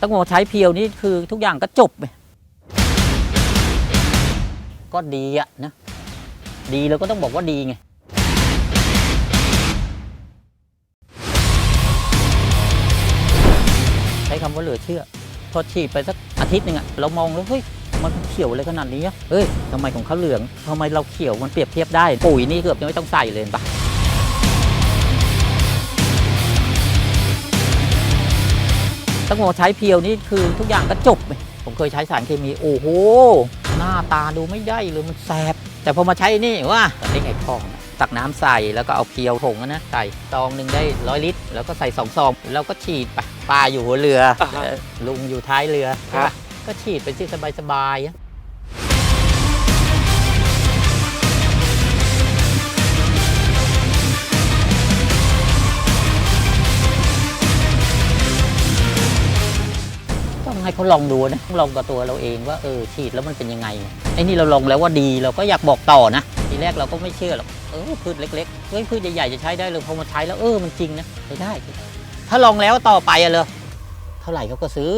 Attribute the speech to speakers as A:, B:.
A: ต้องบอกว่าใช้เพียวนี่คือทุกอย่างก็จบไปก็ดีอะนะ ดีแล้วก็ต้องบอกว่าดีไงใช้คำว่าเหลือเชื่อ พอฉีดไปสักอาทิตย์หนึ่งอะเรามองแล้วเฮ้ยมันเขียวอะไรขนาดนี้เฮ้ยทำไมของเขาเหลืองทำไมเราเขียวมันเปรียบเทียบได้ ปุ๋ยนี่เกือบจะไม่ต้องใส่เลยปะ ต้องบอกว่าใช้เพียวนี่คือทุกอย่างก็จบไปผมเคยใช้สารเคมีโอ้โห หน้าตาดูไม่ได้เลยมันแสบ แต่พอมาใช้นี่ว่าเล็กไอ้พองอะตักน้ำใส่แล้วก็เอาเพียวผงอะนะใส่ซองหนึ่งได้ร้อยลิตร แล้วก็ใส่สองซองแล้วก็ฉีดไปปลาอยู่หัวเรือ
B: อ่าฮะ
A: เอ่อลุงอยู่ท้ายเรือ
B: ค
A: ใช่
B: รับ
A: ปะก็ฉีดไปที่สบายๆ ให้เขาลองดูนะลองกับตัวเราเองว่าเออฉีดแล้วมันเป็นยังไงไอ้นี่เราลองแล้วว่าดีเราก็อยากบอกต่อนะ ทีแรกเราก็ไม่เชื่อหรอกเออพืชเล็กๆเฮ้ยพืชใหญ่ๆจะใช้ได้เลยพอมาใช้แล้วเออมันจริงนะใช้ได้ ถ้าลองแล้วต่อไปอะเลยเท่าไหร่เขาก็ซื้อ